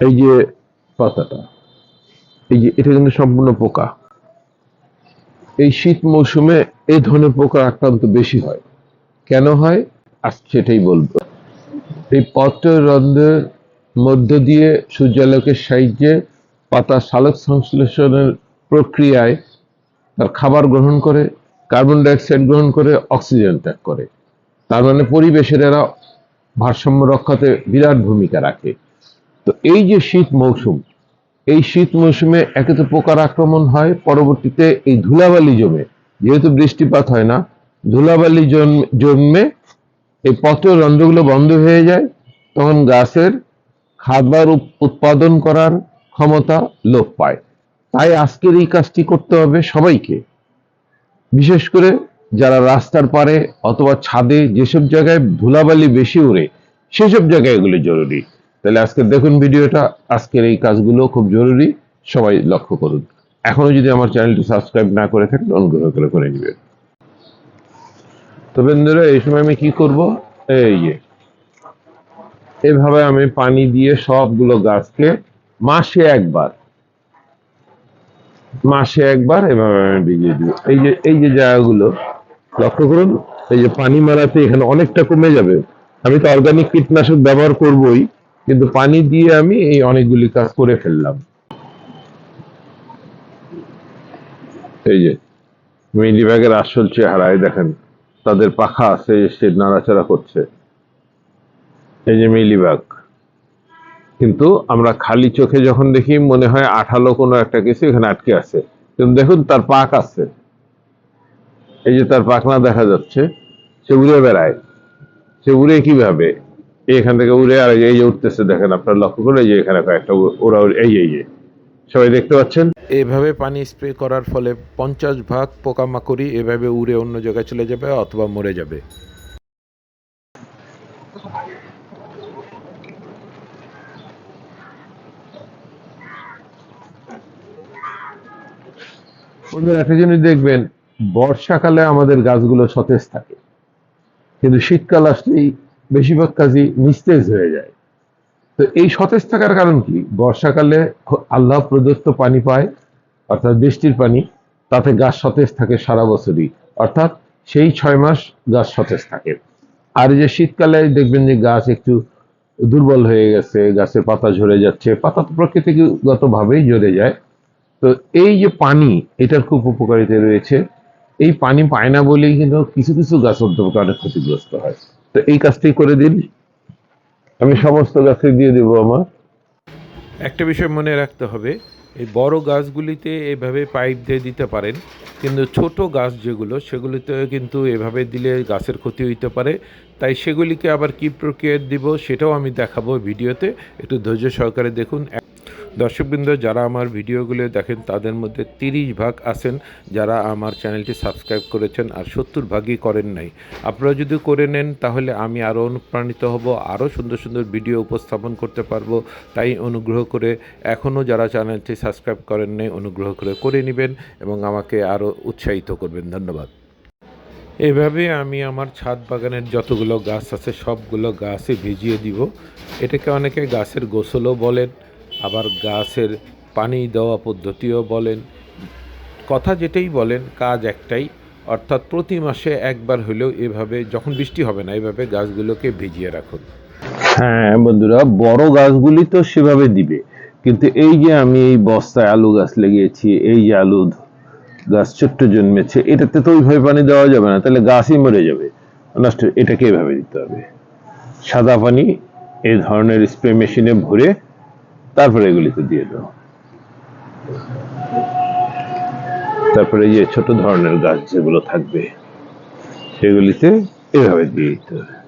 এই যে পাতাটা, এই যে এটা কিন্তু সম্পূর্ণ পোকা। এই শীত মৌসুমে এই ধরনের পোকা আক্রান্ত বেশি হয়। কেন হয়? আজ সেটাই বলব। এই পত্র রন্ধ্রের মধ্য দিয়ে সূর্যালোকের সাহায্যে পাতা সালোক সংশ্লেষণের প্রক্রিয়ায় তার খাবার গ্রহণ করে, কার্বন ডাইঅক্সাইড গ্রহণ করে, অক্সিজেন ত্যাগ করে। তার মানে পরিবেশের এরা ভারসাম্য রক্ষাতে বিরাট ভূমিকা রাখে। তো এই যে শীত মৌসুম, এই শীত মৌসুমে একে তো পোকার আক্রমণ হয়, পরবর্তীতে এই ধুলাবালি জমে। যেহেতু বৃষ্টিপাত হয় না, ধুলাবালি জন্মে এই পত্র রন্ধ্রগুলো বন্ধ হয়ে যায়, তখন গাছের খাবার উৎপাদন করার ক্ষমতা লোপ পায়। তাই আজকের এই কাজটি করতে হবে সবাইকে। বিশেষ করে যারা রাস্তার পারে অথবা ছাদে যেসব জায়গায় ধুলাবালি বেশি উড়ে সেসব জায়গায় এগুলো জরুরি। তাহলে আজকে দেখুন ভিডিওটা, আজকের এই কাজগুলো খুব জরুরি, সবাই লক্ষ্য করুন। এখনও যদি আমার চ্যানেলটি সাবস্ক্রাইব না করে থাকেন অনুগ্রহ করে করে নেবেন। তো বন্ধুরা, এই সময় আমি কি করব? এই যে, এভাবে আমি পানি দিয়ে সবগুলো গাছকে মাসে একবার মাসে একবার এভাবে আমি ভিজিয়ে দিব। এই যে এই যে জায়গাগুলো, লক্ষ্য করুন, এই যে পানি মারাতে এখানে অনেকটা কমে যাবে। আমি তো অর্গানিক কীটনাশক ব্যবহার করবই। কিন্তু পানি দিয়ে আমি এই অনেকগুলি কাজ করে ফেললাম। এই যে মিলিবাগের আসল চেহারায় দেখেন, তাদের পাখা আছে সে নাড়াচাড়া করছে। এই যে মিলিবাগ কিন্তু আমরা খালি চোখে যখন দেখি, মনে হয় আঠালো কোনো একটা কিছু এখানে আটকে আছে। কিন্তু দেখুন, তার পাক আছে। এই যে তার পাখনা দেখা যাচ্ছে, সে উড়ে বেড়ায়। সে উড়ে কীভাবে? এখান থেকে উড়ে আর এই যে উঠতেছে দেখেন আপনার লক্ষ্য করে যে এখানে কয়েকটা ওরা এই এই সবাই দেখতে পাচ্ছেন? এভাবে পানি স্প্রে করার ফলে পঞ্চাশ ভাগ পোকামাকড়ি এভাবে উড়ে অন্য জায়গায় চলে যাবে অথবা মরে যাবে। বন্ধুরা একটা জিনিস দেখবেন বর্ষাকালে আমাদের গাছগুলো সতেজ থাকে। কিন্তু শীতকাল আসলেই বেশিরভাগ কাজই নিস্তেজ হয়ে যায়। তো এই সতেজ থাকার কারণ কি? বর্ষাকালে আল্লাহ প্রদত্ত পানি পায়, অর্থাৎ বৃষ্টির পানি, তাতে গাছ সতেজ থাকে সারা বছরই। অর্থাৎ সেই ছয় মাস গাছ সতেজ থাকে। আর যে শীতকালে দেখবেন যে গাছ একটু দুর্বল হয়ে গেছে গাছের পাতা ঝরে যাচ্ছে, পাতা তো প্রকৃতিগতভাবেই ঝরে যায়। তো এই যে পানি, এটার খুব উপকারিতা রয়েছে। এই পানি পায় না বলেই কিন্তু কিছু কিছু গাছ অনেক ক্ষতিগ্রস্ত হয়। তো এই কাজটি করে দিন। আমি সমস্ত গাছে দিয়ে দেবো আমার। একটা বিষয় মনে রাখতে হবে, এই বড় গাছগুলিতে এভাবে পাইপ দিয়ে দিতে পারেন, কিন্তু ছোট গাছ যেগুলো, সেগুলিতে কিন্তু এভাবে দিলে গাছের ক্ষতি হইতে পারে। তাই সেগুলিকে আবার কী প্রক্রিয়া দিব সেটাও আমি দেখাবো ভিডিওতে। একটু ধৈর্য সহকারে দেখুন দর্শকবৃন্দ, যারা আমার ভিডিওগুলো দেখেন, তাদের মধ্যে তিরিশ ভাগ আছেন যারা আমার চ্যানেলটি সাবস্ক্রাইব করেছেন আর সত্তর ভাগই করেন নাই। আপনারা যদি করে নেন, তাহলে আমি আরও অনুপ্রাণিত হব, আরও সুন্দর সুন্দর ভিডিও উপস্থাপন করতে পারব। তাই অনুগ্রহ করে এখনও যারা চ্যানেলটি সাবস্ক্রাইব করেন নাই, অনুগ্রহ করে করে নেবেন এবং আমাকে আরও উৎসাহিত করবেন। ধন্যবাদ। এভাবে আমি আমার ছাদ বাগানের যতগুলো গাছ আছে, সবগুলো গাছে ভিজিয়ে দিব। এটাকে অনেকে গাছের গোসলও বলেন আবার গাছের পানি দেওয়া পদ্ধতিও বলেন। কথা যেটাই বলেন, কাজ একটাই, অর্থাৎ প্রতি মাসে একবার হলেও এভাবে, যখন বৃষ্টি হবে না, এভাবে গাছগুলোকে ভিজিয়ে রাখুন। হ্যাঁ বন্ধুরা, বড় গাছগুলি তো সেভাবে দিবে, কিন্তু এই যে আমি এই বস্তায় আলু গাছ লাগিয়েছি, এই যে আলু গাছ ছোট্ট জন্মেছে, এটাতে তো ওইভাবে পানি দেওয়া যাবে না, তাহলে গাছই মরে যাবে। নষ্ট এটাকে এভাবে দিতে হবে। সাদা পানি এই ধরনের স্প্রে মেশিনে ভরে তারপরে এগুলিতে দিয়ে দাও তারপরে যে ছোট ধরনের গাছ যেগুলো থাকবে, সেগুলিতে এভাবে দিয়ে দিতে হবে।